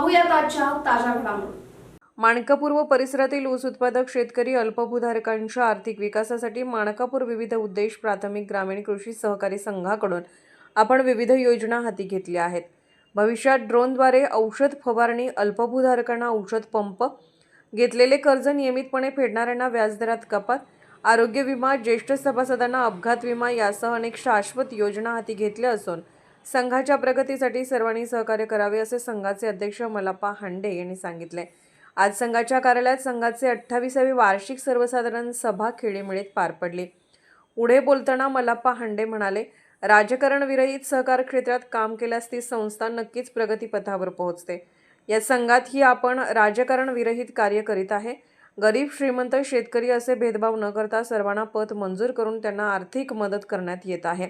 पाहूयात आजच्या ताज्या घडामोडी. माणकापूर व परिसरातील ऊस उत्पादक शेतकरी अल्पभूधारकांच्या आर्थिक विकासासाठी माणकापूर विविध उद्देश प्राथमिक ग्रामीण कृषी सहकारी संघाकडून आपण विविध योजना हाती घेतल्या आहेत. भविष्यात ड्रोनद्वारे औषध फवारणी अल्पभूधारकांना औषध पंप घेतलेले कर्ज नियमितपणे फेडणाऱ्यांना व्याजदरात कपात आरोग्य विमा ज्येष्ठ सभासदांना अपघात विमा यासह अनेक शाश्वत योजना हाती घेतल्या असून संघाच्या प्रगतीसाठी सर्वांनी सहकार्य करावे असे संघाचे अध्यक्ष मलापा हांडे यांनी सांगितले. आज संघाच्या कार्यालयात संघाचे अठ्ठावीसावी वार्षिक सर्वसाधारण सभा खेळीमेळीत पार पडली. पुढे बोलताना मलाप्पा हांडे म्हणाले राजकारण विरहित सहकार क्षेत्रात काम केल्यास ती संस्था नक्कीच प्रगतीपथावर पोहोचते. या संघातही आपण राजकारण विरहित कार्य करीत आहे. गरीब श्रीमंत शेतकरी असे भेदभाव न करता सर्वांना पत मंजूर करून त्यांना आर्थिक मदत करण्यात येत आहे.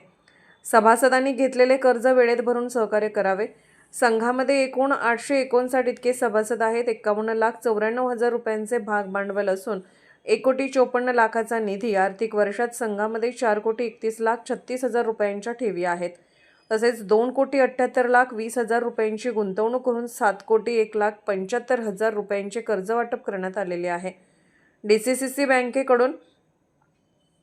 सभासदांनी घेतलेले कर्ज वेळेत भरून सहकार्य करावे. संघामध्ये एकूण आठशे एकोणसाठ इतके सभासद आहेत. एकावन्न लाख चौऱ्याण्णव हजार रुपयांचे भाग भांडवल असून एक कोटी चोपन्न लाखाचा निधी आर्थिक वर्षात संघामध्ये चार कोटी एकतीस लाख छत्तीस हजार रुपयांच्या ठेवी आहेत. तसेच दोन कोटी अठ्ठ्याहत्तर लाख वीस हजार रुपयांची गुंतवणूक करून सात कोटी एक लाख पंच्याहत्तर हजार रुपयांचे कर्ज वाटप करण्यात आलेले आहे. डी सी सी सी बँकेकडून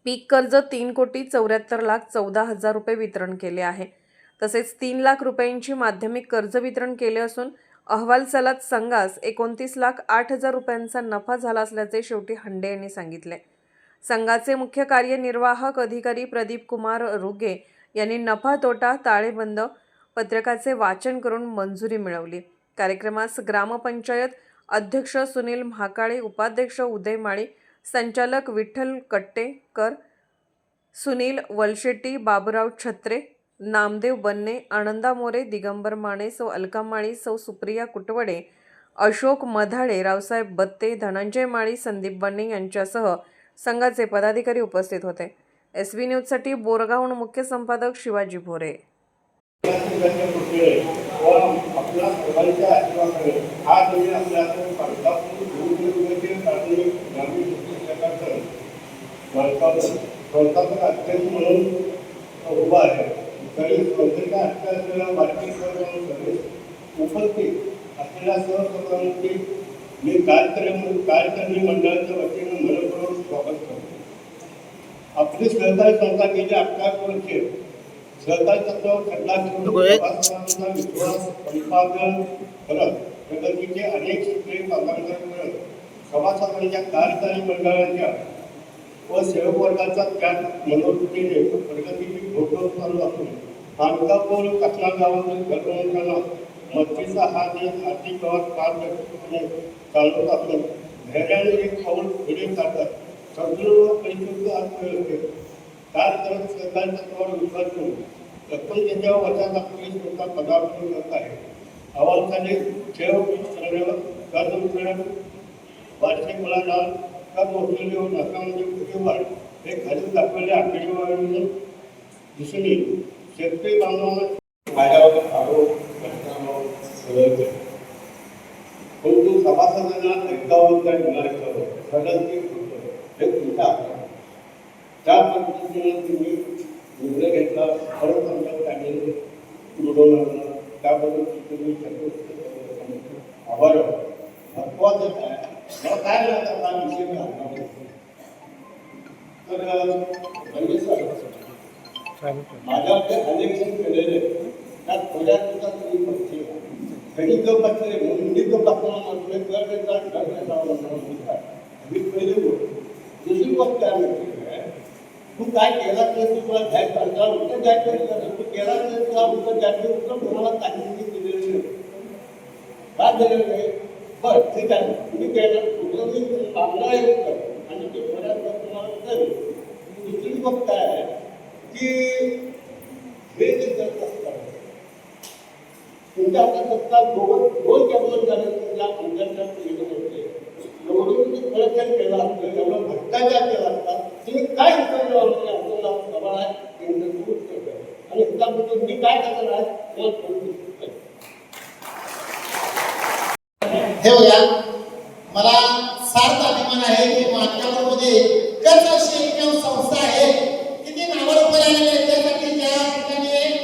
पीक कर्ज तीन कोटी चौऱ्याहत्तर लाख चौदा हजार रुपये वितरण केले आहे. तसेच तीन लाख रुपयांची माध्यमिक कर्ज वितरण केले असून अहवाल सलात संघास एकोणतीस लाख आठ हजार रुपयांचा नफा झाला असल्याचे शेवटी हंडे यांनी सांगितले. संघाचे मुख्य कार्यनिर्वाहक अधिकारी प्रदीप कुमार रुगे यांनी नफा तोटा ताळेबंद पत्रकाचे वाचन करून मंजुरी मिळवली. कार्यक्रमास ग्रामपंचायत अध्यक्ष सुनील महाकाळे उपाध्यक्ष उदय माळी संचालक विठ्ठल कट्टेकर सुनील वलशेट्टी बाबुराव छत्रे नामदेव बन्ने आनंदा मोरे दिगंबर माने सौ अलका माळी सौ सुप्रिया कुटवडे अशोक मधाळे रावसाहेब बत्ते धनंजय माळी संदीप बन्ने यांच्यासह संघाचे पदाधिकारी उपस्थित होते. एस बी न्यूजसाठी बोरगावहून मुख्य संपादक शिवाजी भोरे. सरकारचं भारताचं भारताचं अत्यंत म्हणून उभा आहे. तरी संस्थेच्या असलेल्या वार्षिक सर्व उपस्थित असलेल्या सहसभापती मी कार्यक्रम कार्यकर्मी मंडळाच्या वतीनं मनपूर्वक स्वागत करतो. आपली सहकारी संस्था गेली अठरा वर्षे. सहकारी तत्वावर खटला विश्वास संपादन करत प्रगतीचे अनेक सूत्रे पाठांतर करत सभासदांच्या कार्यकारी मंडळाच्या व सेवक वर्गाचा त्यात मनोवृत्तीने प्रगतीची फोटो चालू असून मानकापूर कचरा गावातील घरवंतांना मदतीचा हा देश आर्थिक प्रवास पारदर्शकपणे चालवत असून धैर्याने एक पाऊल पुढे जातात. सदृढ परिस्थिती अर्थव्यवस्थेत कार्य करत सरकारी तत्वावर विश्वास ठेवून एकोणतीसच्या वर्षाचा पोलीस संस्था पदार्पण करत आहे. अहवालखाली ठेव कर्ज वितरण वार्षिक मुलांना कर वसुली व नकामध्ये कुठे वाढ हे खाली दाखवले आकडेवारीने दिसून येईल. शेतकरी बांधवांना माझ्यावर आरोप घटनावर सगळं परंतु सभासदांना एकदावत मिळाले सगळं ते होतं हे तुमच्या हातात त्या पद्धतीने तुम्ही निर्णय घेतला परत आमच्या काढलेले बुडवणार त्याबद्दल तुम्ही सर्व आभार महत्वाचं काय? मला काय लागतं हा विषय मी आणणार तर म्हणजे सर माझ्याकडे अनेक केलेले त्यात थोड्या दिवसात तुम्ही बघते कधी तो बसले म्हणून मी तो बसणार म्हटलं तर त्याचा घर जावं मी पहिली गोष्ट दुसरी गोष्ट काय माहिती तू काय केला तर तू तुला घ्यायचं तुला उत्तर द्यायचं तू केला तर तुला उत्तर द्यायचं उत्तर तुम्हाला काही दिलेलं नाही काय दिलेलं नाही बर ठीक आहे. तुम्ही त्याला तुझं मी आहे आणि ते बऱ्याच वेळात तुम्हाला उत्तर दुसरी गोष्ट काय आहे की हे जे करत असतात तुमच्या आता सत्ता दोन दोन जन्म झाले तुमच्या अंतर्गत केलं होते. एवढं तुम्ही प्रयत्न केला असतं एवढं भ्रष्टाचार केला फारच अभिमान आहे की मानकापूरमध्ये एकच अशी एकमेव संस्था आहे की ती नावावर उभं राहिलेली त्यासाठी ज्या ठिकाणी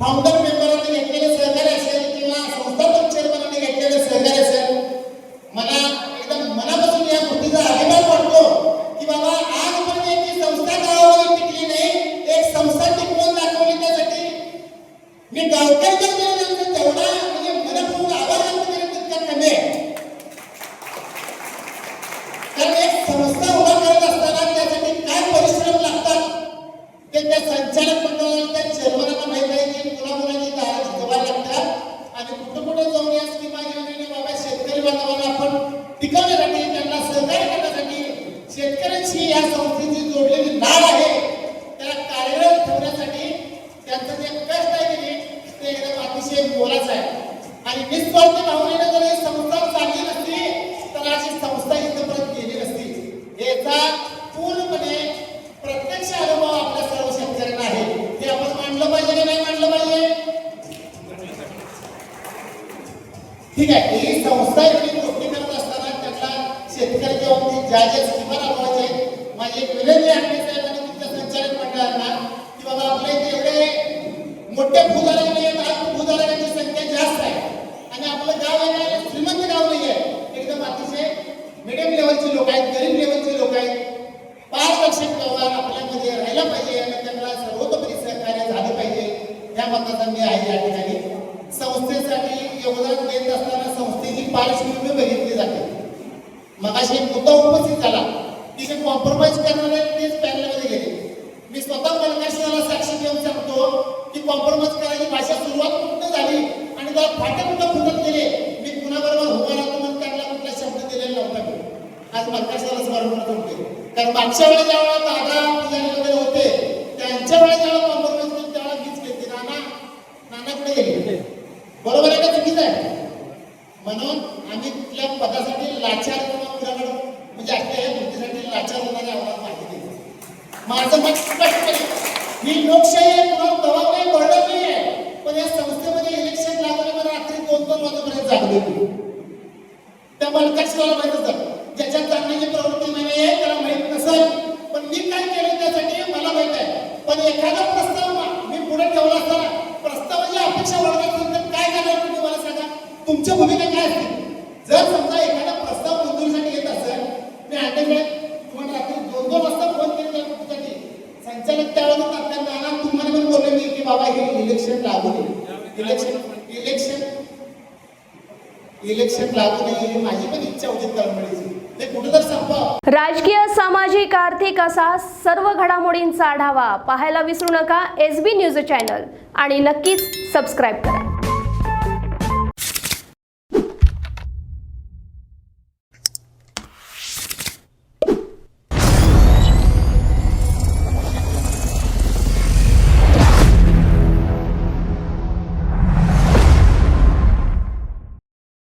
फाउंडर मेंबरांनी घेतलेले सहकार्य असेल किंवा संस्थापक चेअरमनांनी घेतलेले सहकार्य असेल मला एकदम मनापासून या गोष्टीचा अभिमान वाटतो की बाबा आजपर्यंत एक संस्था गावावर टिकली नाही एक संस्था टिकवून दाखवली. त्यासाठी मी गावकरी या संस्थेची जोडलेली नाव आहे त्याला कार्यरत ठेवण्यासाठी त्यांचं जे कष्ट आहे ते एकदम अतिशय मोलाचं आहे. आणि निस्वार्थ भावनेनं जर ही संस्था चालली नसती तर अशी संस्था इथपर्यंत गेली नसती याचा पूर्णपणे प्रत्यक्ष अनुभव आपल्या सर्व शेतकऱ्यांना आहे हे आपण मांडलं पाहिजे की नाही मांडलं पाहिजे ठीक आहे ही संस्था इतकी गोष्टी करत असताना त्यांना शेतकऱ्याच्या बाबतीत ज्या ज्या स्कीमा राबवायच्या आहेत माझी एक विनंती आहे आमच्या साहेबांनी तुमच्या संचालक मंडळांना की बाबा आपल्या इथे प्रत्येक भूधारक आहेत भूधारकांची संख्या जास्त आहे. आणि आपलं गाव आहे श्रीमंत गाव नाही आहे एकदम अतिशय मिडियम लेवलची लोक आहेत गरीब लेवलची लोक आहेत. पारदर्शक व्यवहार आपल्यामध्ये राहिला पाहिजे आणि त्यांना सर्वतोपरी सहकार्य झालं पाहिजे. या मताचा मी आहे या ठिकाणी. संस्थेसाठी योगदान देत असताना संस्थेची पार्श्वभूमी बघितली जाते. मग अशी मुद्दा उपस्थित झाला तिथे कॉम्प्रोमाइज करणार तेच पॅनल गेले मी स्वतः मलकाशाला साक्षी देऊन सांगतो की कॉम्प्रोमाइज करायची भाषा सुरुवात कुठं झाली? आणि त्याला फाटे कुठं फुटत गेले? मी कुणाबरोबर उभा राहतो म्हणून त्यांना कुठला शब्द दिलेला नव्हता मी. आज मागच्या बरोबर होते कारण मागच्या वेळेला ज्यावेळा दादा पुजारी वगैरे होते त्यांच्या वेळेला ज्यावेळेला कॉम्प्रोमाइज केली त्यावेळेला मीच घेते नाना नाना गेले? बरोबर आहे का चुकीचं आहे? म्हणून आम्ही कुठल्या पदासाठी लाचार किंवा कुणाकडे म्हणजे आपल्या या गोष्टीसाठी लाचार होणारे आम्हाला माहिती माझं मत स्पष्ट आहे. लोकशाही आहे म्हणून दबाव नाही बळलं नाही आहे पण या संस्थेमध्ये इलेक्शन लागले मला रात्री दोन दोन वाजेपर्यंत जागले मी. मला माहीत होतं ज्याच्या जाणण्याची प्रवृत्ती नाही आहे त्याला माहीत नसेल. पण मी काय केलं त्यासाठी मला माहीत आहे. पण एखादा प्रस्ताव मी पुढे ठेवला असताना प्रस्तावाची अपेक्षा वाढत तर काय करणार तुम्ही मला सांगा. तुमच्या भूमिका काय असते जर समजा एखादा प्रस्ताव मंजुरीसाठी येत असेल मी अटेंड तुम्हाला रात्री दोन दोन वाजता फोन केले त्या गोष्टीसाठी संचालक त्यावेळेला तात्यात नाना तुम्हाला पण बोलले मी की बाबा हे इलेक्शन लागू नये इलेक्शन इलेक्शन इलेक्शन लागू नये माझी पण इच्छा होती तळमळीची. ते कुठं तर राजकीय सामाजिक आर्थिक असा सर्व घडामोडींचा आढावा पाहायला विसरू नका. एस बी न्यूज चॅनल आणि नक्कीच सबस्क्राईब करा.